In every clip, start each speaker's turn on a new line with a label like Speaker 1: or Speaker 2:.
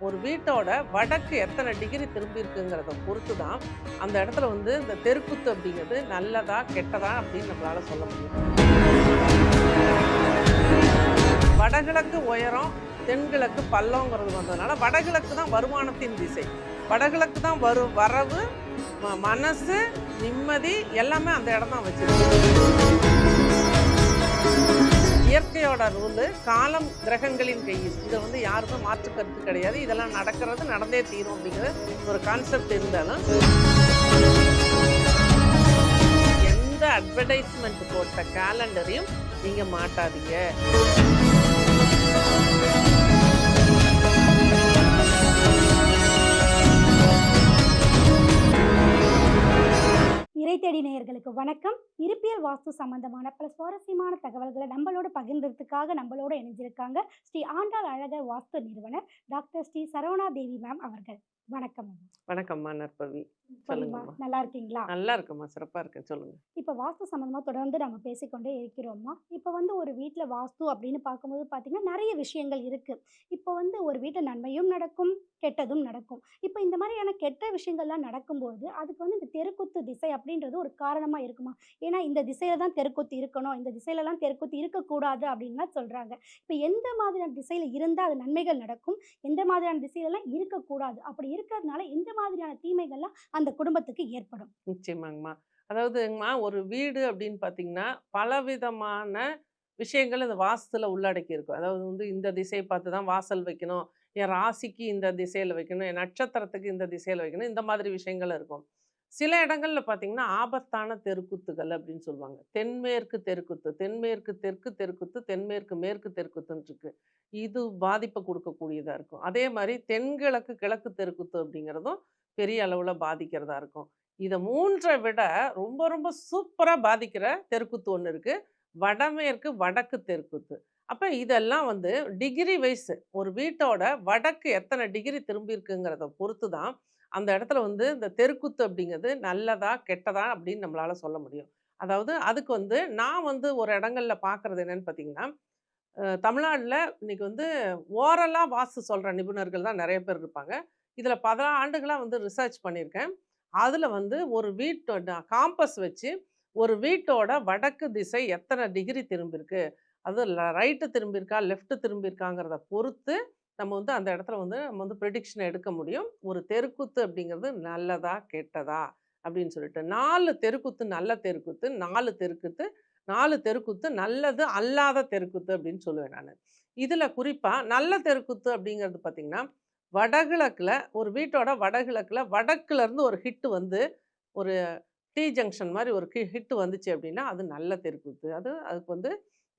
Speaker 1: ஒரு வீட்டோட வடக்கு எத்தனை டிகிரி திரும்பி இருக்குங்கிறத பொறுத்து தான் அந்த இடத்துல வந்து இந்த தெருக்குத்து அப்படிங்கிறது நல்லதா கெட்டதா அப்படின்னு நம்மளால சொல்ல முடியும். வடகிழக்கு உயரம் தென்கிழக்கு பள்ளங்கிறது வந்ததுனால வடகிழக்கு தான் வருமானத்தின் திசை. வடகிழக்கு தான் வரு வரவு ம- மனசு நிம்மதி எல்லாமே அந்த இடம் தான் வச்சிருக்கு. இயற்கையோட ரூலு காலம் கிரகங்களின் கையில். இதை வந்து யாருக்கும் மாற்று கருத்து கிடையாது. இதெல்லாம் நடக்கிறது நடந்தே தீரும் அப்படிங்கிற ஒரு கான்செப்ட் இருந்தாலும் எந்த அட்வர்டைஸ்மெண்ட் போட்ட கேலண்டரையும் நீங்கள் மாட்டாதீங்க.
Speaker 2: இறை தேடி நேயர்களுக்கு வணக்கம். இருப்பியல் வாஸ்து சம்பந்தமான பல சுவாரஸ்யமான தகவல்களை நம்மளோட பகிர்ந்ததுக்காக நம்மளோட இணைஞ்சிருக்காங்க ஸ்ரீ ஆண்டாள் அழகர் வாஸ்து நிறுவனர் டாக்டர் ஸ்ரீ சரவணா தேவி மேம் அவர்கள். வணக்கம்.
Speaker 1: வணக்கம்மா நற்பவி.
Speaker 2: சொல்லுங்கம்மா நல்லா இருக்கீங்களா
Speaker 1: நல்லா இருக்கும்மா சிறப்பா இருக்கேன் சொல்லுங்க.
Speaker 2: இப்போ வாஸ்து சம்மந்தமாக தொடர்ந்து நம்ம பேசிக்கொண்டே இருக்கிறோம்மா. இப்போ வந்து ஒரு வீட்டில் வாஸ்து அப்படின்னு பார்க்கும்போது பார்த்தீங்கன்னா நிறைய விஷயங்கள் இருக்குது இப்போ வந்து ஒரு வீட்டில் நன்மையும் நடக்கும் கெட்டதும் நடக்கும். இப்போ இந்த மாதிரியான கெட்ட விஷயங்கள்லாம் நடக்கும்போது அதுக்கு வந்து இந்த தெருக்குத்து திசை அப்படின்றது ஒரு காரணமாக இருக்குமா? ஏன்னா இந்த திசையில தான் தெருக்குத்து இருக்கணும் இந்த திசையிலலாம் தெருக்குத்து இருக்கக்கூடாது அப்படின்லாம் சொல்கிறாங்க இப்போ எந்த மாதிரியான திசையில் இருந்தால் அது நன்மைகள் நடக்கும்? எந்த மாதிரியான திசையிலலாம் இருக்கக்கூடாது? அப்படி இருக்கிறதுனால இந்த மாதிரியான தீமைகள்லாம் அந்த குடும்பத்துக்கு ஏற்படும்.
Speaker 1: நிச்சயமாங்கம்மா. அதாவதுங்கம்மா ஒரு வீடு அப்படின்னு பார்த்தீங்கன்னா பலவிதமான விஷயங்கள் இந்த வாசத்தில் உள்ளடக்கி இருக்கும். அதாவது வந்து இந்த திசையை பார்த்து தான் வாசல் வைக்கணும். என் ராசிக்கு இந்த திசையில் வைக்கணும். என் நட்சத்திரத்துக்கு இந்த திசையில் வைக்கணும். இந்த மாதிரி விஷயங்கள் இருக்கும். சில இடங்களில் பார்த்தீங்கன்னா ஆபத்தான தெருக்குத்துகள் அப்படின்னு சொல்லுவாங்க தென்மேற்கு தெருக்குத்து தென்மேற்கு தெற்கு தெருக்குத்து தென்மேற்கு மேற்கு தெருக்குத்துன்னு இருக்கு இது பாதிப்பை கொடுக்கக்கூடியதாக இருக்கும். அதே மாதிரி தென்கிழக்கு கிழக்கு தெருக்குத்து அப்படிங்கிறதும் பெரிய அளவில் பாதிக்கிறதா இருக்கும். இதை மூன்றை விட ரொம்ப ரொம்ப சூப்பராக பாதிக்கிற தெருக்குத்து ஒன்று இருக்குது வடமேற்கு வடக்கு தெருக்குத்து. அப்போ இதெல்லாம் வந்து டிகிரி வைஸ் ஒரு வீட்டோட வடக்கு எத்தனை டிகிரி திரும்பி இருக்குங்கிறத பொறுத்து தான் அந்த இடத்துல வந்து இந்த தெருக்குத்து அப்படிங்கிறது நல்லதா கெட்டதா அப்படின்னு நம்மளால சொல்ல முடியும். அதாவது அதுக்கு வந்து நான் வந்து ஒரு இடங்களில் பார்க்குறது என்னன்னு பார்த்தீங்கன்னா தமிழ்நாட்டில் இன்றைக்கி வந்து ஓரலாக வாஸ்து சொல்கிற நிபுணர்கள் தான் நிறைய பேர் இருப்பாங்க. இதில் பல ஆண்டுகளாக வந்து ரிசர்ச் பண்ணியிருக்கேன். அதில் வந்து ஒரு வீட்டோட காம்பஸ் வச்சு ஒரு வீட்டோட வடக்கு திசை எத்தனை டிகிரி திரும்பியிருக்கு? அது ரைட்டு திரும்பியிருக்கா லெஃப்ட்டு திரும்பியிருக்காங்கிறத பொறுத்து நம்ம வந்து அந்த இடத்துல வந்து நம்ம வந்து ப்ரெடிக்ஷன் எடுக்க முடியும். ஒரு தெருக்குத்து அப்படிங்கிறது நல்லதா கெட்டதா அப்படின்னு சொல்லிட்டு நாலு தெருக்குத்து நல்ல தெருக்குத்து நாலு தெருக்குத்து நாலு தெருக்குத்து நல்லது அல்லாத தெருக்குத்து அப்படின்னு சொல்லுவேன் நான். இதில் குறிப்பாக நல்ல தெருக்குத்து அப்படிங்கிறது பார்த்திங்கன்னா வடகிழக்கில் ஒரு வீட்டோட வடகிழக்கில் வடக்குலேருந்து ஒரு ஹிட்டு வந்து ஒரு டி ஜங்ஷன் மாதிரி ஒரு ஹிட்டு வந்துச்சு அப்படின்னா அது நல்ல தெருக்குத்து. அது அதுக்கு வந்து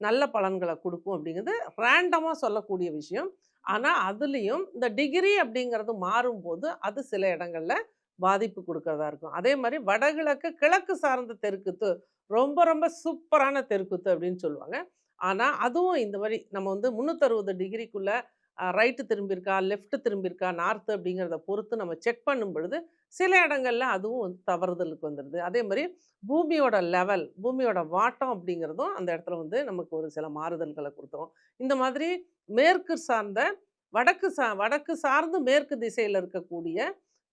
Speaker 1: நல்ல பலன்களை கொடுக்கும் அப்படிங்கிறது ரேண்டமாக சொல்லக்கூடிய விஷயம். ஆனால் அதுலேயும் இந்த டிகிரி அப்படிங்கிறது மாறும்போது அது சில இடங்கள்ல பாதிப்பு கொடுக்கறதா இருக்கும். அதே மாதிரி வடகிழக்கு கிழக்கு சார்ந்த தெருக்குத்து ரொம்ப ரொம்ப சூப்பரான தெருக்குத்து அப்படின்னு சொல்லுவாங்க. ஆனால் அதுவும் இந்த மாதிரி நம்ம வந்து முந்நூற்றறுபது டிகிரிக்குள்ள ரைட்டு திரும்பியிருக்கா லெஃப்ட்டு திரும்பியிருக்கா நார்த்து அப்படிங்கிறத பொறுத்து நம்ம செக் பண்ணும் பொழுது சில இடங்கள்ல அதுவும் வந்து தவறுதலுக்கு வந்துடுது. அதே மாதிரி பூமியோட லெவல் பூமியோட வாட்டம் அப்படிங்கிறதும் அந்த இடத்துல வந்து நமக்கு ஒரு சில மாறுதல்களை கொடுத்துரும். இந்த மாதிரி மேற்கு சார்ந்த வடக்கு சா வடக்கு சார்ந்து மேற்கு திசையில் இருக்கக்கூடிய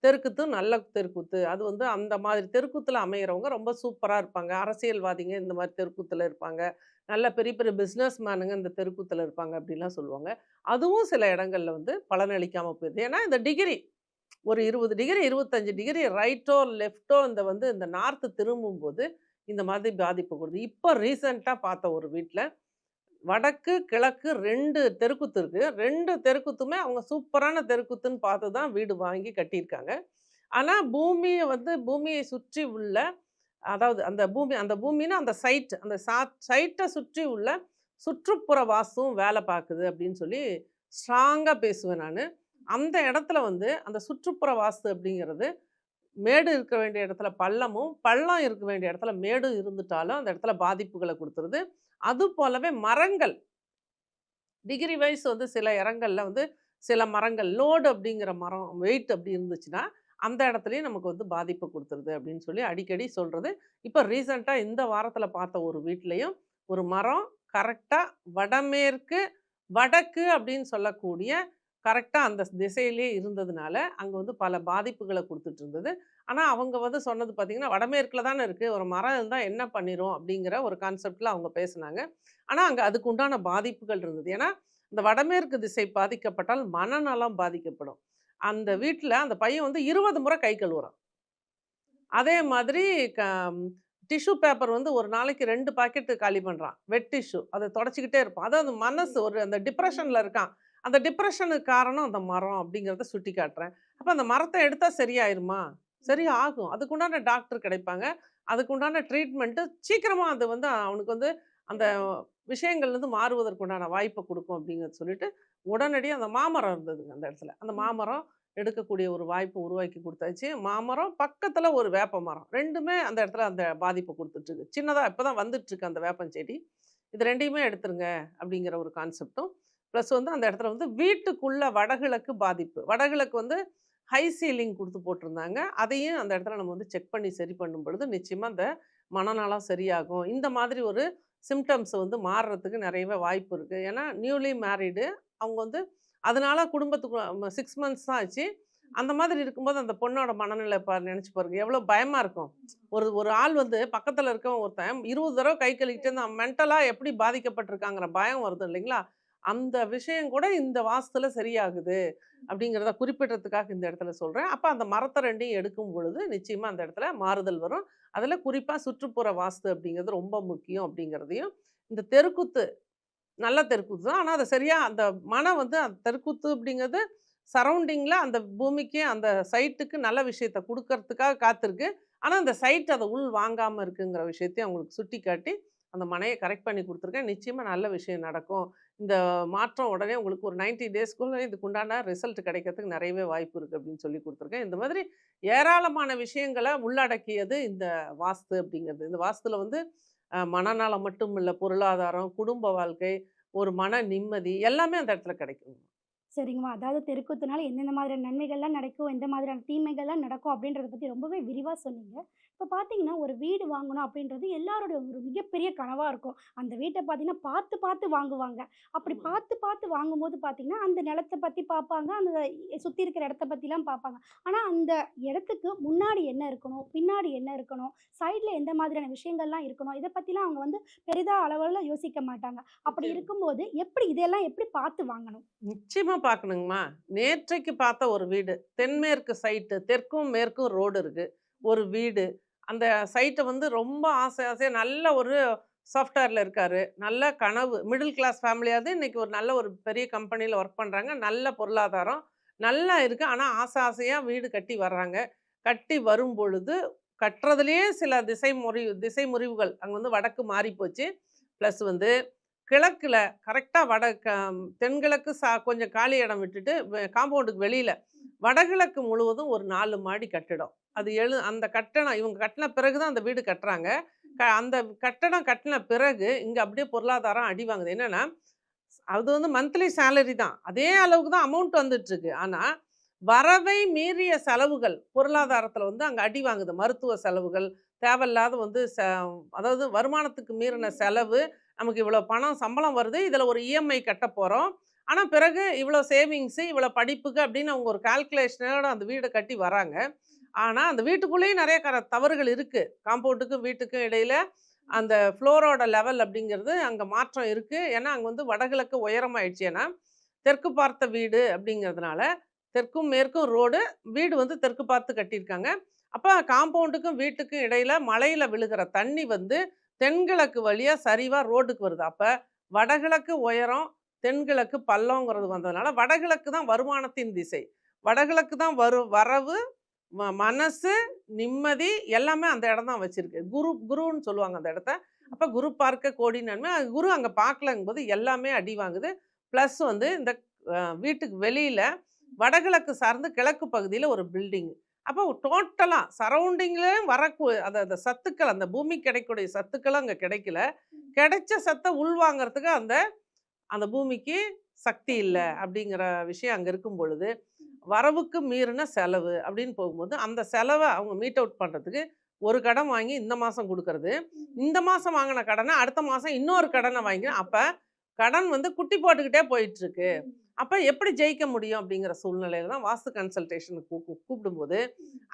Speaker 1: தெருக்குத்து நல்ல தெருக்குத்து. அது வந்து அந்த மாதிரி தெருக்குத்தில் அமையிறவங்க ரொம்ப சூப்பராக இருப்பாங்க. அரசியல்வாதிங்க இந்த மாதிரி தெருக்குத்தில் இருப்பாங்க. நல்ல பெரிய பெரிய பிஸ்னஸ் மேனுங்க இந்த தெருக்குத்தில் இருப்பாங்க அப்படின்லாம் சொல்லுவாங்க. அதுவும் சில இடங்களில் வந்து பலனளிக்காமல் போயிடுது ஏன்னா இந்த டிகிரி ஒரு இருபது டிகிரி இருபத்தஞ்சு டிகிரி ரைட்டோ லெஃப்டோ இந்த வந்து இந்த நார்த்து திரும்பும்போது இந்த மாதிரி பாதிப்பு கொடுது இப்போ ரீசண்டாக பார்த்த ஒரு வீட்டில் வடக்கு கிழக்கு ரெண்டு தெருக்குத்து இருக்குது ரெண்டு தெருக்குத்துமே அவங்க சூப்பரான தெருக்குத்துன்னு பார்த்து தான் வீடு வாங்கி கட்டியிருக்காங்க. ஆனால் பூமியை வந்து பூமியை சுற்றி உள்ள அதாவது அந்த பூமி அந்த பூமின்னா அந்த சைட் அந்த சா சைட்டை சுற்றி உள்ள சுற்றுப்புற வாசும் வேலை பார்க்குது அப்படின்னு சொல்லி ஸ்ட்ராங்காக பேசுவேன் நான். அந்த இடத்துல வந்து அந்த சுற்றுப்புற வாஸ்து அப்படிங்கிறது மேடு இருக்க வேண்டிய இடத்துல பள்ளமும் பள்ளம் இருக்க வேண்டிய இடத்துல மேடும் இருந்துட்டாலும் அந்த இடத்துல பாதிப்புகளை கொடுத்துருது. அது போலவே மரங்கள். டிகிரி வைஸ் வந்து சில இடங்கள்ல வந்து சில மரங்கள் லோடு அப்படிங்கிற மரம் வெயிட் அப்படி இருந்துச்சுன்னா அந்த இடத்துலையும் நமக்கு வந்து பாதிப்பு கொடுத்துருது அப்படின்னு சொல்லி அடிக்கடி சொல்கிறது இப்போ ரீசண்டாக இந்த வாரத்தில் பார்த்த ஒரு வீட்லேயும் ஒரு மரம் கரெக்டாக வடமேற்கு வடக்கு அப்படின்னு சொல்லக்கூடிய கரெக்டாக அந்த திசையிலே இருந்ததுனால அங்கே வந்து பல பாதிப்புகளை கொடுத்துட்டு இருந்தது. ஆனால் அவங்க வந்து சொன்னது பார்த்தீங்கன்னா வடமேற்கில் தானே இருக்குது ஒரு மரம் இருந்தால் என்ன பண்ணிரும்? அப்படிங்கிற ஒரு கான்செப்டில் அவங்க பேசுனாங்க. ஆனால் அங்கே அதுக்கு உண்டான பாதிப்புகள் இருந்தது. ஏன்னா இந்த வடமேற்கு திசை பாதிக்கப்பட்டால் மனநலம் பாதிக்கப்படும். அந்த வீட்டில் அந்த பையன் வந்து இருபது முறை கை கழுவுறான். அதே மாதிரி க டிஷ்யூ பேப்பர் வந்து ஒரு நாளைக்கு ரெண்டு பாக்கெட்டு காலி பண்ணுறான் வெட் டிஷ்யூ அதை தொடச்சிக்கிட்டே இருப்பான். அதாவது மனசு ஒரு அந்த டிப்ரெஷனில் இருக்கான். அந்த டிப்ரெஷனுக்கு காரணம் அந்த மரம் அப்படிங்கிறத சுட்டி காட்டுறேன் அப்போ அந்த மரத்தை எடுத்தால் சரியாயிருமா? சரி ஆகும். அதுக்குண்டான டாக்டர் கிடைப்பாங்க. அதுக்குண்டான ட்ரீட்மெண்ட்டு சீக்கிரமாக அது வந்து அவனுக்கு வந்து அந்த விஷயங்கள்லேருந்து மாறுவதற்குண்டான வாய்ப்பை கொடுக்கும் அப்படிங்கிறத சொல்லிட்டு உடனடியாக அந்த மாமரம் இருந்ததுங்க அந்த இடத்துல. அந்த மாமரம் எடுக்கக்கூடிய ஒரு வாய்ப்பு உருவாக்கி கொடுத்தாச்சு. மாமரம் பக்கத்தில் ஒரு வேப்ப மரம். ரெண்டுமே அந்த இடத்துல அந்த பாதிப்பை கொடுத்துட்ருக்கு சின்னதாக இப்போ தான் வந்துட்டுருக்கு அந்த வேப்பம் செடி. இது ரெண்டையுமே எடுத்துருங்க அப்படிங்கிற ஒரு கான்செப்டும் ப்ளஸ் வந்து அந்த இடத்துல வந்து வீட்டுக்குள்ள வடகிழக்கு பாதிப்பு. வடகிழக்கு வந்து ஹை சீலிங் கொடுத்து போட்டிருந்தாங்க. அதையும் அந்த இடத்துல நம்ம வந்து செக் பண்ணி சரி பண்ணும் பொழுது நிச்சயமாக அந்த மனநலம் சரியாகும். இந்த மாதிரி ஒரு சிம்டம்ஸ் வந்து மாறுறதுக்கு நிறையவே வாய்ப்பு இருக்குது ஏன்னா நியூலி மேரிடு அவங்க வந்து அதனால் குடும்பத்துக்கு சிக்ஸ் மந்த்ஸ் தான் ஆச்சு. அந்த மாதிரி இருக்கும்போது அந்த பொண்ணோட மனநிலை பா நினச்சி பாருங்க. எவ்வளோ பயமாக இருக்கும். ஒரு ஒரு ஆள் வந்து பக்கத்தில் இருக்கவன் ஒருத்தன் இருபது தடவை கை கழுவிட்டு அந்த மென்டலாக எப்படி பாதிக்கப்பட்டிருக்காங்கிற பயம் வருது இல்லைங்களா? அந்த விஷயம் கூட இந்த வாஸ்துல சரியாகுது அப்படிங்கிறத குறிப்பிடுறதுக்காக இந்த இடத்துல சொல்கிறேன் அப்போ அந்த மரத்தை ரெண்டையும் எடுக்கும் பொழுது நிச்சயமாக அந்த இடத்துல மாறுதல் வரும். அதில் குறிப்பாக சுற்றுப்புற வாஸ்து அப்படிங்கிறது ரொம்ப முக்கியம் அப்படிங்கிறதையும் இந்த தெருக்குத்து நல்ல தெருக்கூத்து தான். ஆனால் அதை சரியாக அந்த மனம் வந்து அந்த தெருக்கூத்து அப்படிங்கிறது சரௌண்டிங்கில் அந்த பூமிக்கு அந்த சைட்டுக்கு நல்ல விஷயத்தை கொடுக்கறதுக்காக காத்திருக்கு. ஆனால் அந்த சைட் அதை உள் வாங்காமல் இருக்குங்கிற விஷயத்தையும் அவங்களுக்கு சுட்டி காட்டி அந்த மனையை கரெக்ட் பண்ணி கொடுத்துருக்கேன். நிச்சயமாக நல்ல விஷயம் நடக்கும். இந்த மாற்றம் உடனே உங்களுக்கு ஒரு 90 டேஸ்க்குள்ளே இதுக்கு உண்டான ரிசல்ட் கிடைக்கிறதுக்கு நிறையவே வாய்ப்பு இருக்குது அப்படின்னு சொல்லி கொடுத்துருக்கேன். இந்த மாதிரி ஏராளமான விஷயங்களை உள்ளடக்கியது இந்த வாஸ்து அப்படிங்கிறது. இந்த வாஸ்துல வந்து மனநலம் மட்டும் இல்லை பொருளாதாரம் குடும்ப வாழ்க்கை ஒரு மன நிம்மதி எல்லாமே அந்த இடத்துல கிடைக்கும்
Speaker 2: சரிங்கம்மா. அதாவது தெருக்கூத்துனால எந்தெந்த மாதிரியான நன்மைகள்லாம் நடக்கும் எந்த மாதிரியான தீமைகள்லாம் நடக்கும் அப்படின்றத பற்றி ரொம்பவே விரிவாக சொன்னீங்க. இப்போ பார்த்தீங்கன்னா ஒரு வீடு வாங்கணும் அப்படின்றது எல்லாரோட ஒரு மிகப்பெரிய கனவாக இருக்கும். அந்த வீட்டை பார்த்தீங்கன்னா பார்த்து பார்த்து வாங்குவாங்க. அப்படி. பார்த்து பார்த்து வாங்கும்போது பார்த்தீங்கன்னா அந்த நிலத்தை பற்றி பார்ப்பாங்க அந்த சுற்றி இருக்கிற இடத்த பற்றிலாம் பார்ப்பாங்க ஆனால் அந்த இடத்துக்கு முன்னாடி என்ன இருக்கணும் பின்னாடி என்ன இருக்கணும் சைடில் எந்த மாதிரியான விஷயங்கள்லாம் இருக்கணும் இதை பற்றிலாம் அவங்க வந்து பெரிதாக அளவில் யோசிக்க மாட்டாங்க. அப்படி. இருக்கும்போது எப்படி இதெல்லாம் எப்படி பார்த்து வாங்கணும்?
Speaker 1: நிச்சயமா பார்க்கணுங்கம்மா. நேற்றைக்கு பார்த்த ஒரு வீடு. தென்மேற்கு சைட்டு தெற்கும் மேற்கும் ரோடு இருக்குது ஒரு வீடு. அந்த சைட்டை வந்து ரொம்ப ஆசை ஆசையாக நல்ல ஒரு சாஃப்ட்வேரில் இருக்கார். நல்ல கனவு. மிடில் கிளாஸ் ஃபேமிலியாவது இன்றைக்கி ஒரு நல்ல ஒரு பெரிய கம்பெனியில் ஒர்க் பண்ணுறாங்க நல்ல பொருளாதாரம். நல்லா இருக்குது ஆனால் ஆசை ஆசையாக வீடு கட்டி வர்றாங்க. கட்டி வரும் பொழுது கட்டுறதுலேயே சில திசை முறி திசை முறிவுகள் அங்கே வந்து வடக்கு மாறி போச்சு ப்ளஸ் வந்து கிழக்கில் கரெக்டாக வட க தென்கிழக்கு சா கொஞ்சம் காலி இடம் விட்டுட்டு காம்பவுண்டுக்கு வெளியில் வடகிழக்கு முழுவதும் ஒரு நாலு மாடி கட்டிடம். அது எழு அந்த கட்டணம் இவங்க கட்டின பிறகு தான் அந்த வீடு கட்டுறாங்க. க அந்த கட்டடம் கட்டின பிறகு இங்கே அப்படியே பொருளாதாரம் அடி வாங்குது. என்னென்னா அது வந்து மந்த்லி சேலரி தான். அதே அளவுக்கு தான் அமௌண்ட் வந்துட்டுருக்கு. ஆனால் வரவை மீறிய செலவுகள் பொருளாதாரத்தில் வந்து அங்கே அடி வாங்குது. மருத்துவ செலவுகள் தேவையில்லாத வந்து ச அதாவது வருமானத்துக்கு மீறின செலவு நமக்கு இவ்வளோ பணம் சம்பளம் வருது இதில் ஒரு இஎம்ஐ கட்ட போகிறோம் ஆனால் பிறகு இவ்வளோ சேவிங்ஸு இவ்வளோ படிப்புக்கு அப்படின்னு அவங்க ஒரு கால்குலேஷனோட அந்த வீடை கட்டி வராங்க. ஆனால் அந்த வீட்டுக்குள்ளேயும் நிறைய கர தவறுகள் இருக்குது காம்பவுண்டுக்கும் வீட்டுக்கும் இடையில் அந்த ஃப்ளோரோட லெவல் அப்படிங்கிறது அங்கே மாற்றம் இருக்குது ஏன்னா அங்கே வந்து வடகிழக்கு உயரமாயிடுச்சு. ஏன்னா தெற்கு பார்த்த வீடு அப்படிங்கிறதுனால தெற்கும் மேற்கும் ரோடு வீடு வந்து தெற்கு பார்த்து கட்டியிருக்காங்க. அப்போ காம்பவுண்டுக்கும் வீட்டுக்கும் இடையில் மலையில் விழுகிற தண்ணி வந்து தென்கிழக்கு வழியாக சரிவாக ரோட்டுக்கு வருது. அப்போ வடகிழக்கு உயரம் தென்கிழக்கு பள்ளங்கிறது வந்ததுனால வடகிழக்கு தான் வருமானத்தின் திசை. வடகிழக்கு தான் வரு வரவு ம- மனசு நிம்மதி எல்லாமே அந்த இடம் தான் வச்சிருக்கு. குரு குருன்னு சொல்லுவாங்க அந்த இடத்த. அப்போ குரு பார்க்க கோடி நன்மை. குரு அங்கே பார்க்கலங்கும்போது எல்லாமே அடி வாங்குது. ப்ளஸ் வந்து இந்த வீட்டுக்கு வெளியில் வடகிழக்கு சார்ந்து கிழக்கு பகுதியில் ஒரு பில்டிங். அப்போ டோட்டலாக சரௌண்டிங்லேயும் வரக்கு அந்த அந்த சத்துக்கள் அந்த பூமி கிடைக்கக்கூடிய சத்துக்கள் அங்கே கிடைக்கல. கிடைச்ச சத்தை உள்வாங்கிறதுக்கு அந்த அந்த பூமிக்கு சக்தி இல்லை அப்படிங்கிற விஷயம் அங்கே இருக்கும் பொழுது வரவுக்கு மீறின செலவு அப்படின்னு போகும்போது அந்த செலவை அவங்க மீட் அவுட் பண்ணுறதுக்கு ஒரு கடன் வாங்கி இந்த மாதம் கொடுக்கறது இந்த மாதம் வாங்கின கடனை அடுத்த மாதம் இன்னொரு கடனை வாங்கி அப்போ கடன் வந்து குட்டி போட்டுக்கிட்டே போயிட்டு இருக்கு. அப்போ எப்படி ஜெயிக்க முடியும் அப்படிங்கிற சூழ்நிலையில தான் வாஸ்து கன்சல்டேஷனுக்கு கூப்பிடும்போது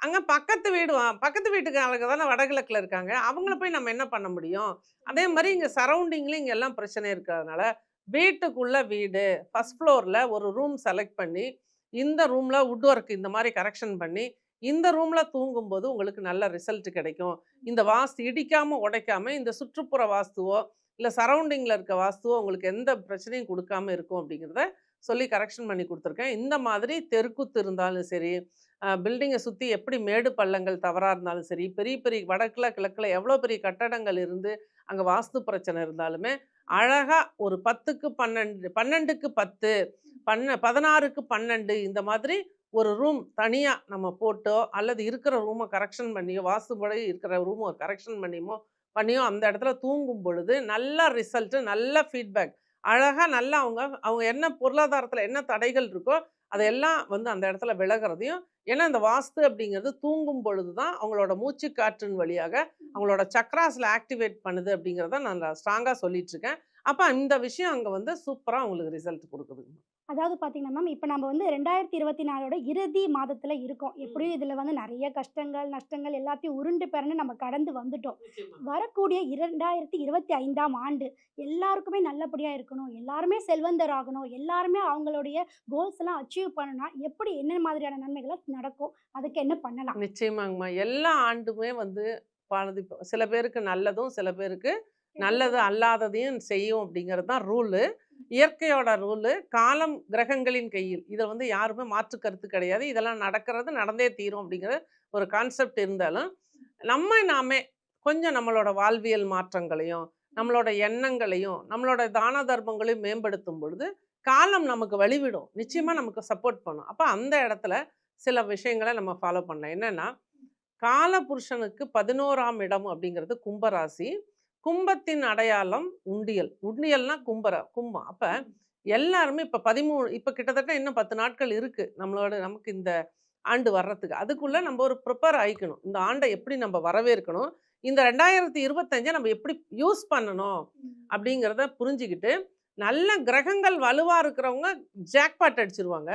Speaker 1: அங்கே பக்கத்து வீடு பக்கத்து வீட்டுக்காரங்க தானே வடகிழக்கில் இருக்காங்க. அவங்கள போய் நம்ம என்ன பண்ண முடியும்? அதே மாதிரி இங்கே சரௌண்டிங்லேயும் இங்கே எல்லாம் பிரச்சனை இருக்கிறதுனால வீட்டுக்குள்ள வீடு ஃபஸ்ட் ஃப்ளோரில் ஒரு ரூம் செலக்ட் பண்ணி இந்த ரூமில் வுட் ஒர்க் இந்த மாதிரி கரெக்ஷன் பண்ணி இந்த ரூமில் தூங்கும்போது உங்களுக்கு நல்ல ரிசல்ட் கிடைக்கும். இந்த வாஸ்து இடிக்காமல் உடைக்காமல் இந்த சுற்றுப்புற வாஸ்துவோ இல்லை சரௌண்டிங்கில் இருக்க வாஸ்துவோ உங்களுக்கு எந்த பிரச்சனையும் கொடுக்காம இருக்கும் அப்படிங்கிறத சொல்லி கரெக்ஷன் பண்ணி கொடுத்துருக்கேன். இந்த மாதிரி தெருக்குத்து இருந்தாலும் சரி பில்டிங்கை சுற்றி எப்படி மேடு பள்ளங்கள் தவறாக இருந்தாலும் சரி பெரிய பெரிய வடக்கில் கிழக்கில் எவ்வளோ பெரிய கட்டடங்கள் இருந்து அங்கே வாஸ்து பிரச்சனை இருந்தாலுமே அழகாக ஒரு பத்துக்கு பன்னெண்டு பன்னெண்டுக்கு பத்து பண்ண பதினாறுக்கு பன்னெண்டு இந்த மாதிரி ஒரு ரூம் தனியாக நம்ம போட்டோ அல்லது இருக்கிற ரூமை கரெக்ஷன் பண்ணியோ வாஸ்துபடி இருக்கிற ரூமை கரெக்ஷன் பண்ணியுமோ பண்ணியோ அந்த இடத்துல தூங்கும் பொழுது நல்ல ரிசல்ட்டு நல்ல ஃபீட்பேக் அழகாக நல்லா அவங்க அவங்க என்ன பொருளாதாரத்தில் என்ன தடைகள் இருக்கோ அதையெல்லாம் வந்து அந்த இடத்துல விலகிறதையும் ஏன்னா இந்த வாஸ்து அப்படிங்கிறது தூங்கும் பொழுது தான் அவங்களோட மூச்சு காற்றின் வழியாக அவங்களோட சக்ராஸில் ஆக்டிவேட் பண்ணுது அப்படிங்கிறத நான் ஸ்ட்ராங்காக சொல்லிட்டு இருக்கேன். அப்போ இந்த விஷயம் அங்கே வந்து சூப்பராக அவங்களுக்கு ரிசல்ட் கொடுக்குது.
Speaker 2: அதாவது பார்த்தீங்கன்னா மேம் இப்போ நம்ம வந்து ரெண்டாயிரத்தி இருபத்தி நாலோட இறுதி மாதத்தில் இருக்கோம். எப்படியும் இதில் வந்து நிறைய கஷ்டங்கள் நஷ்டங்கள் எல்லாத்தையும் உருண்டு பெறன்னு நம்ம கடந்து வந்துட்டோம். வரக்கூடிய இரண்டாயிரத்தி இருபத்தி ஐந்தாம் ஆண்டு எல்லாருக்குமே நல்லபடியாக இருக்கணும். எல்லாருமே செல்வந்தர் ஆகணும். எல்லாருமே அவங்களுடைய கோல்ஸ் எல்லாம் அச்சீவ் பண்ணணும்னா எப்படி என்ன மாதிரியான நன்மைகளை நடக்கும்? அதுக்கு என்ன பண்ணலாம்?
Speaker 1: நிச்சயமாங்கம்மா. எல்லா ஆண்டுமே வந்து இப்ப சில பேருக்கு நல்லதும் சில பேருக்கு நல்லது அல்லாததையும் செய்யும் அப்படிங்கிறது தான் ரூலு. இயற்கையோட ரூலு. காலம் கிரகங்களின் கையில். இதை வந்து யாருமே மாற்று கருத்து கிடையாது. இதெல்லாம் நடக்கிறது நடந்தே தீரும் அப்படிங்கிற ஒரு கான்செப்ட் இருந்தாலும் நம்ம நாமே கொஞ்சம் நம்மளோட வாழ்வியல் மாற்றங்களையும் நம்மளோட எண்ணங்களையும் நம்மளோட தான தர்மங்களையும் மேம்படுத்தும் பொழுது காலம் நமக்கு வழிவிடும். நிச்சயமாக நமக்கு சப்போர்ட் பண்ணும். அப்போ அந்த இடத்துல சில விஷயங்களை நம்ம ஃபாலோ பண்ணலாம். கால புருஷனுக்கு பதினோராம் இடம் அப்படிங்கிறது கும்பராசி. கும்பத்தின் அடையாளம் உண்டியல். உண்டியல்னா கும்பரா கும்பம். அப்ப எல்லாருமே இப்ப பதிமூணு இப்ப கிட்டத்தட்ட இன்னும் பத்து நாட்கள் இருக்கு நம்மளோட நமக்கு இந்த ஆண்டு வர்றதுக்கு. அதுக்குள்ள நம்ம ஒரு ப்ரிப்பேர் ஆயிக்கணும். இந்த ஆண்டை எப்படி நம்ம வரவேற்கணும்? இந்த ரெண்டாயிரத்தி இருபத்தஞ்சை நம்ம எப்படி யூஸ் பண்ணணும்? அப்படிங்கிறத புரிஞ்சுக்கிட்டு நல்ல கிரகங்கள் வலுவா இருக்கிறவங்க ஜாக்பாட் அடிச்சிருவாங்க.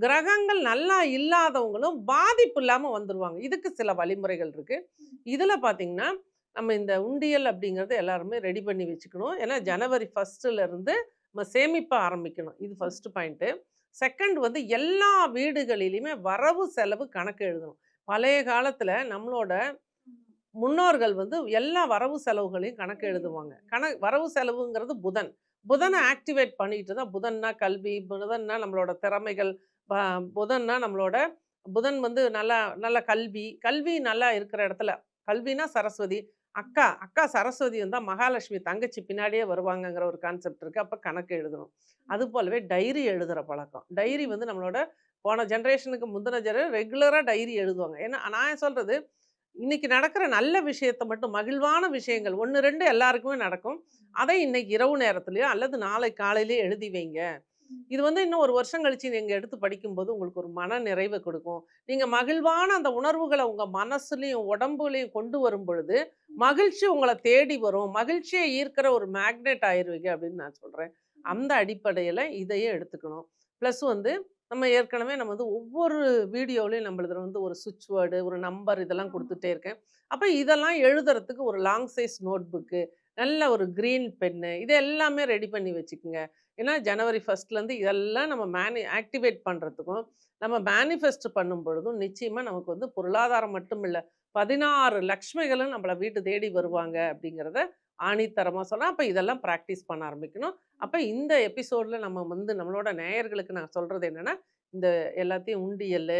Speaker 1: கிரகங்கள் நல்லா இல்லாதவங்களும் பாதிப்பு இல்லாம வந்துருவாங்க. இதுக்கு சில வழிமுறைகள் இருக்கு. இதுல பாத்தீங்கன்னா நம்ம இந்த உண்டியல் அப்படிங்கிறது எல்லாருமே ரெடி பண்ணி வச்சுக்கணும். ஏன்னா ஜனவரி ஃபர்ஸ்ட்ல இருந்து நம்ம சேமிப்ப ஆரம்பிக்கணும். இது ஃபர்ஸ்ட் பாயிண்ட்டு செகண்ட் வந்து எல்லா வீடுகளிலுமே வரவு செலவு கணக்கு எழுதணும். பழைய காலத்துல நம்மளோட முன்னோர்கள் வந்து எல்லா வரவு செலவுகளையும் கணக்கு எழுதுவாங்க. கண வரவு செலவுங்கிறது புதன். புதனை ஆக்டிவேட் பண்ணிட்டு தான் புதன்னா கல்வி புதன்னா நம்மளோட திறமைகள் புதன்னா நம்மளோட புதன் வந்து நல்லா நல்ல கல்வி. கல்வி நல்லா இருக்கிற இடத்துல கல்வினா சரஸ்வதி அக்கா அக்கா சரஸ்வதி வந்தால் மகாலட்சுமி தங்கச்சி பின்னாடியே வருவாங்கங்கிற ஒரு கான்செப்ட் இருக்கு. அப்போ கணக்கு எழுதணும். அது போலவே டைரி எழுதுகிற பழக்கம். டைரி வந்து நம்மளோட போன ஜென்ரேஷனுக்கு முந்தின ஜென ரெகுலராக டைரி எழுதுவாங்க. ஏன்னா நான் சொல்றது? இன்னைக்கு நடக்கிற நல்ல விஷயத்தை மட்டும் மகிழ்வான விஷயங்கள் ஒன்று ரெண்டு எல்லாருக்குமே நடக்கும். அதை இன்னைக்கு இரவு நேரத்துலயோ அல்லது நாளை காலையிலேயே எழுதி வைங்க. இது வந்து இன்னும் ஒரு வருஷம் கழிச்சு நீங்க எடுத்து படிக்கும்போது உங்களுக்கு ஒரு மன நிறைவை கொடுக்கும். நீங்க மகிழ்வான அந்த உணர்வுகளை உங்க மனசுலயும் உடம்புலயும் கொண்டு வரும் பொழுது மகிழ்ச்சி உங்களை தேடி வரும். மகிழ்ச்சியை ஈர்க்கிற ஒரு மேக்னெட் ஆயிருவீங்க அப்படின்னு நான் சொல்றேன். அந்த அடிப்படையில இதையும் எடுத்துக்கணும். ப்ளஸ் வந்து நம்ம ஏற்கனவே நம்ம வந்து ஒவ்வொரு வீடியோலையும் நம்மளதுல வந்து ஒரு சுவிட்ச் வேர்டு ஒரு நம்பர் இதெல்லாம் கொடுத்துட்டே இருக்கேன். அப்போ இதெல்லாம் எழுதுறதுக்கு ஒரு லாங் சைஸ் நோட் புக்கு நல்ல ஒரு க்ரீன் பென்னு இது எல்லாமே ரெடி பண்ணி வச்சுக்கோங்க. ஏன்னா ஜனவரி ஃபஸ்ட்லேருந்து இதெல்லாம் நம்ம மேனி ஆக்டிவேட் பண்ணுறதுக்கும் நம்ம மேனிஃபெஸ்ட் பண்ணும் பொழுதும் நிச்சயமாக நமக்கு வந்து பொருளாதாரம் மட்டும் இல்லை பதினாறு லக்ஷ்மிகளும் நம்மளை வீட்டு தேடி வருவாங்க அப்படிங்கிறத ஆணித்தரமாக சொன்னால் அப்போ இதெல்லாம் ப்ராக்டிஸ் பண்ண ஆரம்பிக்கணும். அப்போ இந்த எபிசோடில் நம்ம வந்து நம்மளோட நேயர்களுக்கு நான் சொல்கிறது என்னென்னா இந்த எல்லாத்தையும் உண்டியல்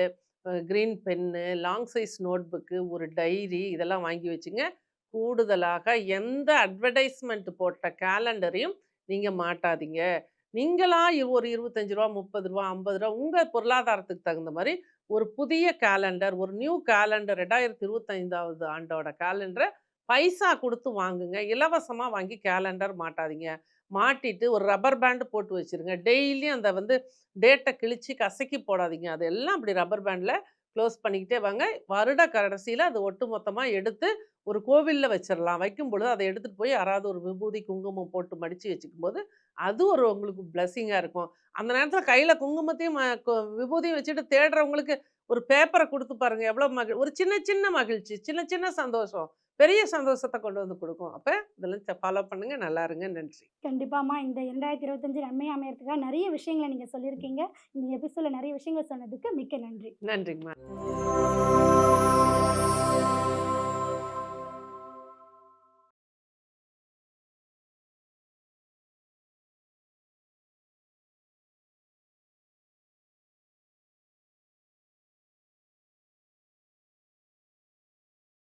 Speaker 1: green pen long size note book ஒரு டைரி இதெல்லாம் வாங்கி வச்சுங்க. கூடுதலாக எந்த அட்வர்டைஸ்மெண்ட் போட்ட கேலண்டரையும் நீங்கள் மாட்டாதீங்க. நீங்களாக ஒரு இருபத்தஞ்சு ரூபா முப்பது ரூபா ஐம்பது ரூபா உங்கள் பொருளாதாரத்துக்கு தகுந்த மாதிரி ஒரு புதிய கேலண்டர் ஒரு நியூ கேலண்டர் ரெண்டாயிரத்தி இருபத்தைந்தாவது ஆண்டோட கேலண்டரை பைசா கொடுத்து வாங்குங்க. இலவசமாக வாங்கி கேலண்டர் மாட்டாதீங்க. மாட்டிட்டு ஒரு ரப்பர் பேண்டு போட்டு வச்சிருங்க. டெய்லியும் அந்த வந்து டேட்டை கிழிச்சு கசக்கி போடாதீங்க. அதெல்லாம் அப்படி ரப்பர் பேண்டில் க்ளோஸ் பண்ணிக்கிட்டே வாங்க. வருட கடைசியில் அது ஒட்டு மொத்தமாக எடுத்து ஒரு கோவில்ல வச்சிரலாம். வைக்கும் பொழுது அத எடுத்துட்டு போய் யாராவது ஒரு விபூதி, குங்குமம் போட்டு மடிச்சு வச்சுக்கும்போது, அது ஒரு உங்களுக்கு பிளெஸ்ஸிங்கா இருக்கும். அந்த நேரத்தில கையில குங்குமத்தையும், விபூதியும் வச்சுட்டு தேடுறவங்களுக்கு ஒரு பேப்பர குடுத்து பாருங்க. எவ்வளோ மகி ஒரு சின்ன சின்ன மகிழ்ச்சி, சின்ன சின்ன சந்தோஷம். பெரிய சந்தோஷத்த கொண்டு வந்து குடுக்கும். அப்ப இதெல்லாம் ஃபாலோ பண்ணுங்க. நல்லா இருங்க. நன்றி.
Speaker 2: கண்டிப்பாம்மா. இந்த 2025 நன்மையா அமையறதுக்காக நெறைய விஷயங்கள நீங்க சொல்லியிருக்கீங்க. இந்த எபிசோட்ல நெறைய விஷயங்கள் சொன்னதுக்கு மிக்க நன்றி.
Speaker 1: நன்றிங்கம்மா.